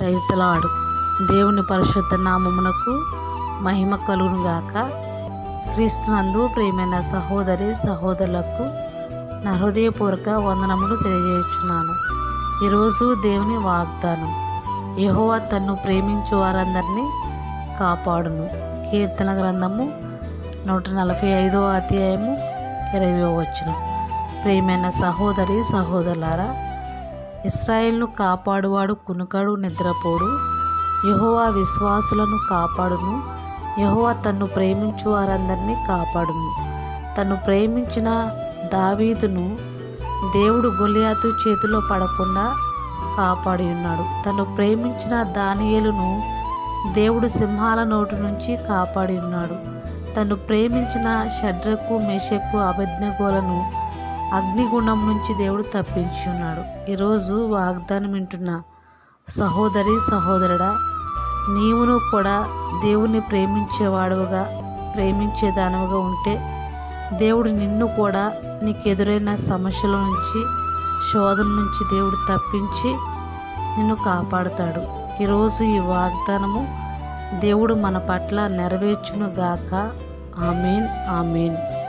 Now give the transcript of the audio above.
ప్రైజ్దలాడు దేవుని పరిశుద్ధ నామమునకు మహిమ కలుగునుగాక. క్రీస్తునందు ప్రియమైన సహోదరి సహోదరులకు నా హృదయపూర్వక వందనములు తెలియజేస్తున్నాను ఈరోజు దేవుని వాగ్దానం యహోవా తన్ను ప్రేమించు వారందరినీ కాపాడును. కీర్తన గ్రంథము నూట నలభై ఐదో అధ్యాయము ఇరవై వచ్చిన ప్రియమైన సహోదరి సహోదరులారా ఇస్రాయేల్ను కాపాడువాడు కునుకడు నిద్రపోడు. యహోవా విశ్వాసులను కాపాడును. యహోవా తన్ను ప్రేమించు వారందరినీ కాపాడును. తను ప్రేమించిన దావీదును దేవుడు గొలియాతు చేతిలో పడకుండా కాపాడి ఉన్నాడు తను ప్రేమించిన దానియేలును దేవుడు సింహాల నోటు నుంచి కాపాడి ఉన్నాడు తను ప్రేమించిన షడ్రకు మేషకు అభిజ్ఞగోలను అగ్నిగుండం నుంచి దేవుడు తప్పించి ఉన్నాడు ఈరోజు వాగ్దానం వింటున్న సహోదరి సహోదరుడా నీవును కూడా దేవుణ్ణి ప్రేమించేవాడుగా ప్రేమించేదానవుగా ఉంటే దేవుడు నిన్ను కూడా నీకు ఎదురైన సమస్యల నుంచి శోధన నుంచి దేవుడు తప్పించి నిన్ను కాపాడుతాడు. ఈరోజు ఈ వాగ్దానము దేవుడు మన పట్ల నెరవేర్చును గాక. Amen amen.